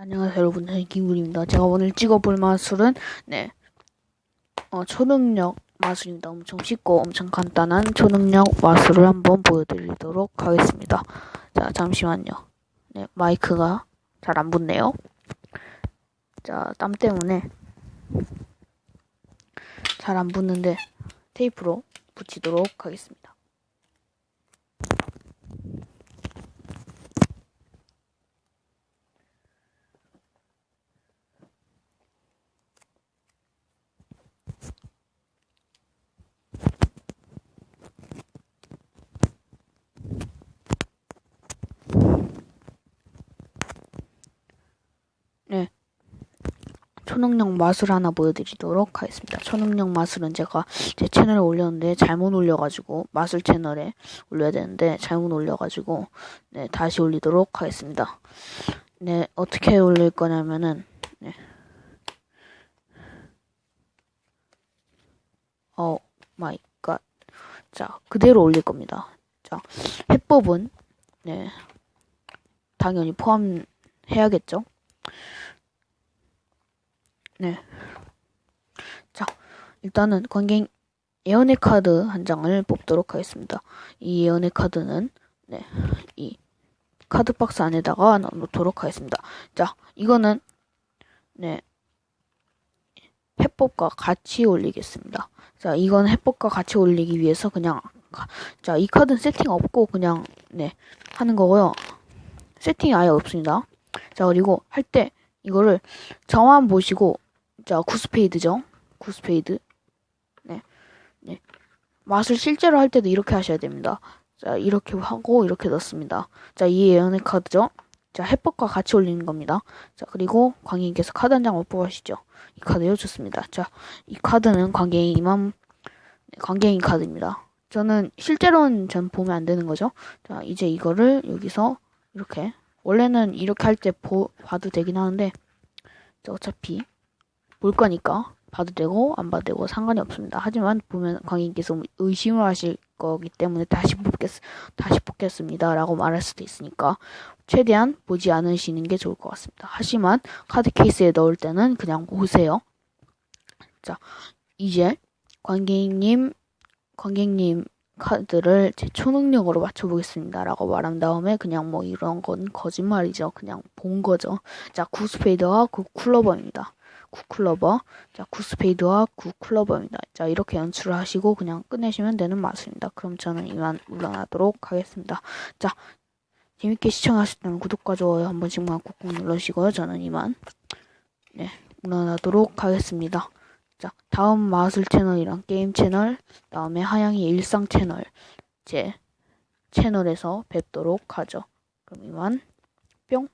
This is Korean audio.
안녕하세요 여러분. 저는 김구리입니다. 제가 오늘 찍어볼 마술은 네. 어, 초능력 마술입니다. 엄청 쉽고 엄청 간단한 초능력 마술을 한번 보여드리도록 하겠습니다. 자 잠시만요. 네 마이크가 잘 안 붙네요. 자 땀 때문에 잘 안 붙는데 테이프로 붙이도록 하겠습니다 초능력 마술 하나 보여드리도록 하겠습니다. 초능력 마술은 제가 제 채널에 올렸는데 잘못 올려가지고 마술 채널에 올려야 되는데 잘못 올려가지고 네 다시 올리도록 하겠습니다. 네 어떻게 올릴 거냐면은 네. 어 마이 갓. 자 그대로 올릴 겁니다. 자 해법은 네 당연히 포함해야겠죠. 네. 자, 일단은 관객 예언의 카드 한 장을 뽑도록 하겠습니다. 이 예언의 카드는 네, 이 카드 박스 안에다가 넣도록 하겠습니다. 자, 이거는 네 해법과 같이 올리겠습니다. 자, 이건 해법과 같이 올리기 위해서 그냥 자, 이 카드는 세팅 없고 그냥 네 하는 거고요. 세팅이 아예 없습니다. 자, 그리고 할 때 이거를 저만 보시고 자, 구스페이드죠. 구스페이드. 네. 네. 맛을 실제로 할 때도 이렇게 하셔야 됩니다. 자, 이렇게 하고 이렇게 넣습니다. 자, 이 예언의 카드죠. 자, 해법과 같이 올리는 겁니다. 자, 그리고 광희님께서 카드 한 장을 뽑으시죠. 이 카드요. 좋습니다. 자, 이 카드는 관객이 이만 네, 관객인 카드입니다. 저는 실제로는 전 보면 안 되는 거죠. 자, 이제 이거를 여기서 이렇게 원래는 이렇게 할 때 봐도 되긴 하는데 자, 어차피 볼 거니까 봐도 되고 안 봐도 되고 상관이 없습니다. 하지만 보면 광희님께서 의심을 하실 거기 때문에 다시 뽑겠 다시 뽑겠습니다라고 말할 수도 있으니까 최대한 보지 않으시는 게 좋을 것 같습니다. 하지만 카드 케이스에 넣을 때는 그냥 보세요. 자 이제 관객님 관객님 카드를 제 초능력으로 맞춰보겠습니다 라고 말한 다음에 그냥 뭐 이런 건 거짓말이죠. 그냥 본 거죠. 자 구스페이드와 구클러버입니다. 구클러버. 자, 구스페이드와 구클러버입니다. 자, 이렇게 연출을 하시고 그냥 끝내시면 되는 마술입니다. 그럼 저는 이만 물러나도록 하겠습니다. 자, 재밌게 시청하셨다면 구독과 좋아요 한 번씩만 꾹꾹 눌러주시고요. 저는 이만 네, 물러나도록 하겠습니다. 자, 다음 마술 채널이랑 게임 채널, 다음에 하양이 일상 채널 제 채널에서 뵙도록 하죠. 그럼 이만 뿅.